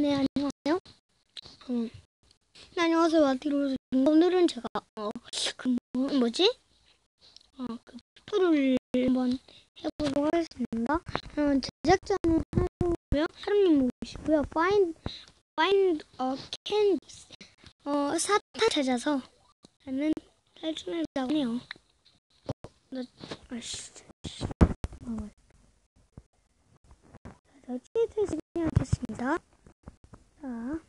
네, 안녕하세요. 음, 네, 안녕하세요. 와티로즈입니다. 오늘은 제가, 어, 그, 뭐, 뭐지? 어, 그, 투를 한번 해보도록 하겠습니다. 어, 제작자는 하루고요. 하루님 모시고요. find, find. 어, 사탕 찾아서 하는 탈출이라고 해요. 어, 나, 아씨. 어. 자, 치트 시작하겠습니다. 자,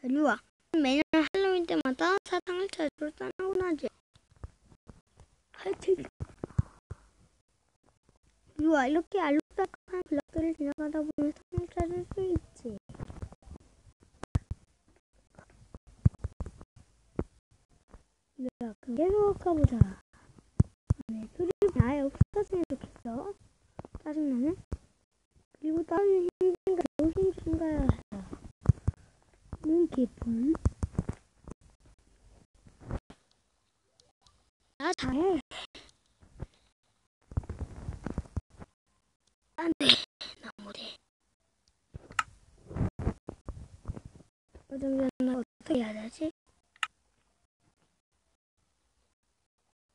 자, 루아. 매년 할로윈 때마다 사탕을 찾으러 떠나곤 하지. 하여튼, 루아, 이렇게 알록달록한 블럭들을 지나가다 보면 사탕을 찾을 수 있지. 그럼 계속 가보자. 네, 그리고 나의 없었으면 좋겠어. 짜증나네. 그리고 다른 힘든가 더 힘든가야 는 개뿔. 나 잘해. 안 돼. 나 못해. 어쩌면 나 어떻게 해야 되지?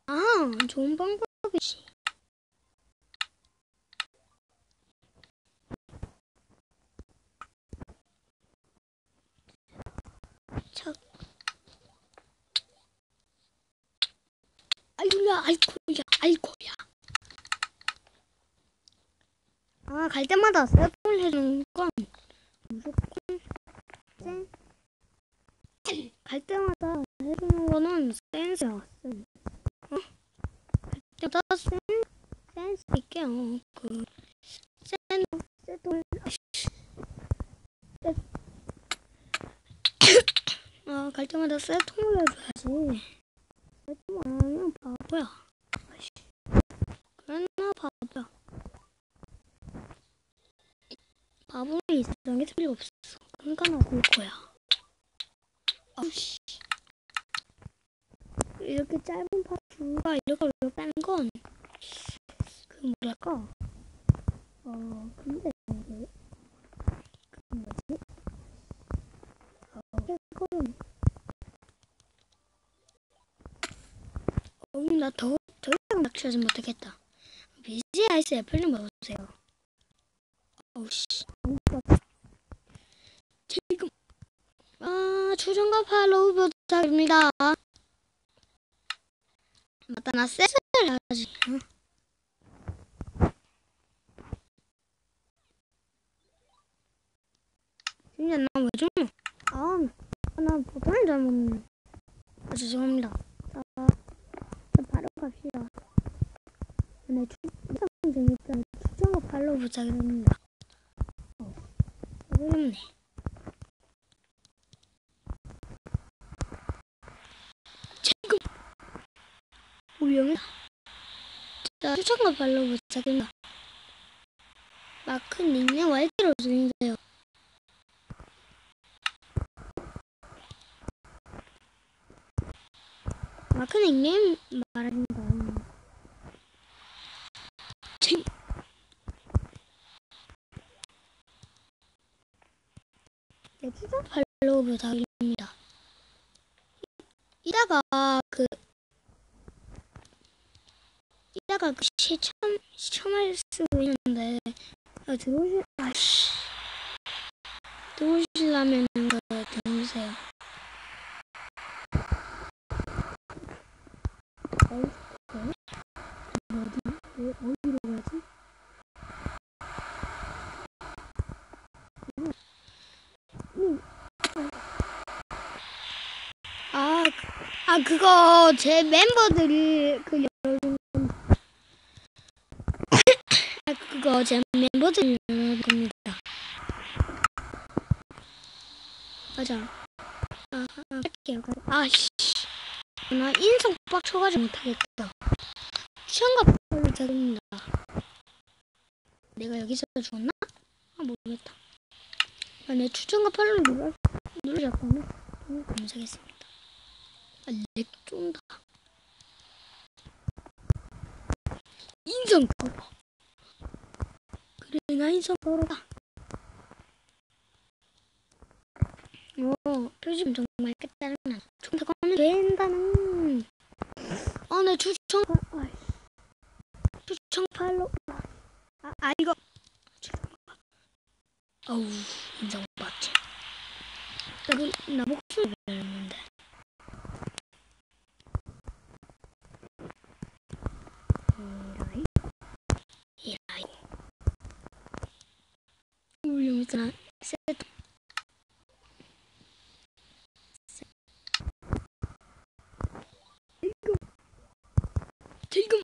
아, 좋은 방법이지. 자. 아이고야, 아이고야, 아이고야. 아, 갈 때마다 세통을 해주는 건 무조건 센. 갈 때마다 해주는 거는 센스야, 센스. 어? 갈 때마다 센, 센스 있게, 어, 그, 센, 세통을, 아이씨. 센. 아, 갈 때마다 셀통을 해줘야지. 하면 바보야. 아이씨. 그래, 나 바보야. 바보는 이 세상에 틀림없어. 그러니까 나볼 거야. 아우씨. 이렇게 짧은 파트가 이렇게 빼는 건, 그, 뭐랄까. 어, 근데, 그, 그 뭐지? 어, 그거는 어, 나더 더 이상 낚시하지 못하겠다. BG 아이스 애플님 먹으세요. 어우씨. 지금 아 추천과 팔로우 부탁드립니다. 맞다 나 세스를 해야지. 응? 진짜 나왜 죽노? 아, 나 보통을 잘못 먹네. 아, 죄송합니다. 자, 자, 바로 갑시다. 네, 추, 참 재밌다. 추천과 팔로우 부탁드립니다. 어, 어렵네. 지금 우리 영이 자, 추천과 팔로우 부탁드립니다. 마크 닉네임 YT로 주세요. 마크 닉네임 말합니다. 칭. 네, 추천 팔로우 부탁드립니다. 이따가 그 이따가 그 시청 시청할 수 있는데 아, 들어오실 아씨. 들어오시려면 그 들어오세요. 어디? 어디 어디로 가지? 아, 그- 아 그거 제 멤버들이 그 열어준 건- 아 그거 제 멤버들이 겁니다. 맞아. 아, 아 인성 빡쳐가지고 못하겠다. 시험가 별로 드립니다. 내가 여기서 죽었나? 아 모르겠다. 아, 내 추천과 팔로 눌러 눌러잡으면 검색했습니다. 아, 렉 쫀다. 인성 걸어. 그래, 나 인성 걸어봐. 오, 표지 정말 끝장나. 좀더 꺼면 된다는. 어, 내 추천. 추천 팔로. 아, 아 이거. 어우, 인정 받지. 나, 나 목소리. 우리 여기서 세트. 지금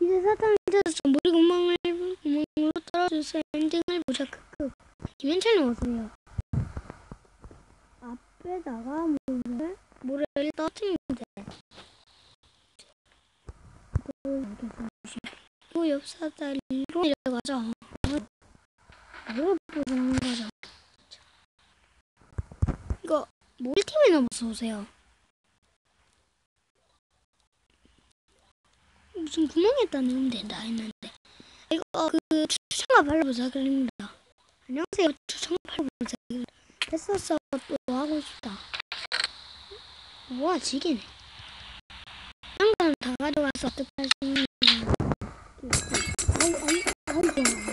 이제 사탕을 찾아서 머리 구멍을 구멍으로 떨어져서 엔딩을 보자. 크크. 김현철님 어서요. 앞에다가 떠트리면 돼 이렇게 보시고 옆 사다리로 내려가자 이걸 보는 거죠 이거 몰팀에 넘어서 오세요. 무슨 구멍에다 넣으면 된다 했는데. 이거 그 추천과 발라보자 그립니다. 안녕하세요. 추천과 발라보자 했었어 또 하고 싶다. 우와 지게네. 한건 다 가져가서 어떡하시는 아이 아이 아이고 아이고 아이고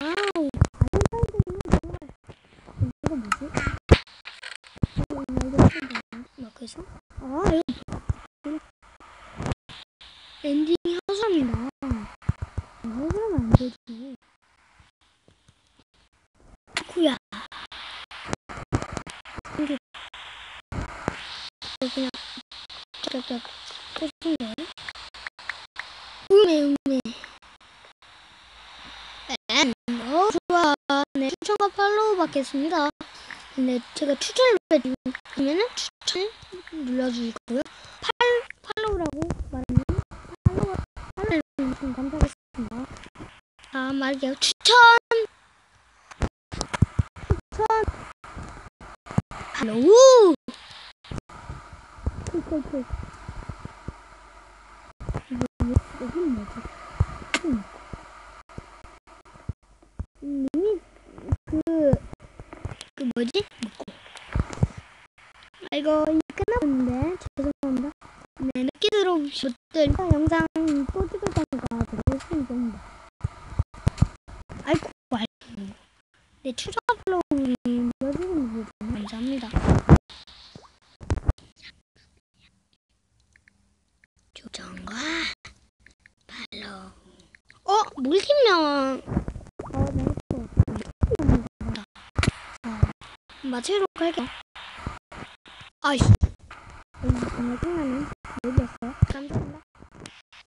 와우 이거 뭐지? 어, 나 이거 그래서? 아, 이거 엔딩이 허수입니다. 허수면 안 되지. 구야. 이게 그냥 짝짝짝 해준대. 음에 음에. 엔, 어, 좋아. 네, 추천과 팔로우 받겠습니다. 근데 제가 추천을 누르면은 추천 눌러주시고요. 팔 팔로우라고 말하면 팔로우 팔로우 해주시면 감사하겠습니다. 아 말게요. 추천 추천 팔로우 콜콜콜 이거 여기 뭐지? 음. 음, 이미 그, 그. 아, 이거 이제 끝나봤는데, 죄송합니다. 네, 분들, 일단 영상 또 찍을 거니까 들어오시면 됩니다. 아이고, 아이고. 네, 추천 플로우 눌러주시는 분 감사합니다. 조정과 팔로우. 어, 물팀명. 어, 네. 마치도록 할게요. 아이씨. 정말 끝나는 모르겠어.